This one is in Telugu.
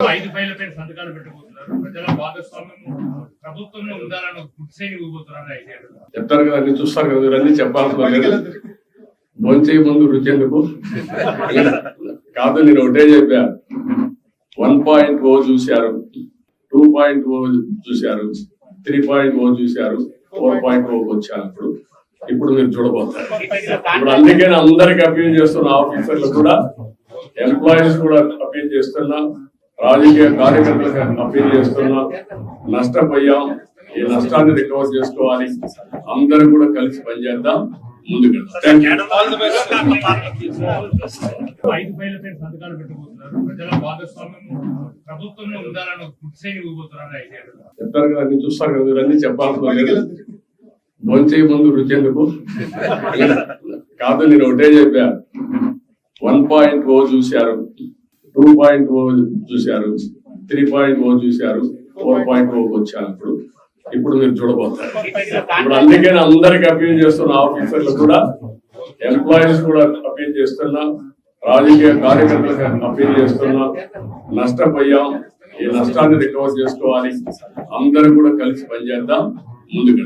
ఐదు ఫైళ్ళ పైన సంతకాలు పెట్టబోతున్నారు. ప్రజల భాగస్వామ్యం ప్రభుత్వంలో ఉండాలని కుర్చీని ఊగుతున్నారు ఐదేళ్ళు చెప్తారు కదా అన్ని చూస్తారు కదా మీరు అన్ని చెప్పాల్సిన లేదు ముందు రుచి ఎందుకు? కాదు నేను ఒకటే చెప్పా. వన్ పాయింట్ ఓ చూశారు టూ పాయింట్ ఓ చూశారు త్రీ పాయింట్ ఓ చూశారు ఫోర్ పాయింట్ ఓ వచ్చారు ఇప్పుడు. ఇప్పుడు మీరు చూడబోతారు ఇప్పుడు అందుకే అందరికి అప్పీల్ చేస్తున్న ఆఫీసర్లు కూడా ఎంప్లాయీస్ కూడా అప్పీల్ చేస్తున్నా. రాజకీయ కార్యకర్తలకు అప్పీల్ చేస్తున్నా నష్టపోయాం ఈ నష్టాన్ని రికవర్ చేసుకోవాలి. అందరూ కూడా కలిసి పనిచేద్దాం. ముందుకు ఐదు పైన సంతకాలు పెట్టబోతున్నారు ప్రజల భాగస్వామ్యం ప్రభుత్వంలో ఉండాలని కుర్చీని ఊగుతున్నారు ఐదేళ్ళు చెప్తారు కదా అన్ని చూస్తారు కదా మీరు అన్ని భోంచే ముందు రుచి ఎందుకు కాదు నేను ఒకటే చెప్పా. వన్ పాయింట్ ఓ చూశారు. టూ పాయింట్ ఓ చూశారు త్రీ పాయింట్ ఓ చూశారు ఫోర్ పాయింట్ ఓ వచ్చారు ఇప్పుడు. ఇప్పుడు మీరు చూడబోతారు. ఇప్పుడు అందుకే అందరికి అప్పీల్ చేస్తున్న ఆఫీసర్లు కూడా ఎంప్లాయీస్ కూడా అప్పీల్ చేస్తున్నా రాజకీయ కార్యకర్తలకు అప్పీల్ చేస్తున్నా నష్టపోయాం ఈ నష్టాన్ని రికవర్ చేసుకోవాలి అందరూ కూడా కలిసి పనిచేద్దాం ముందుకు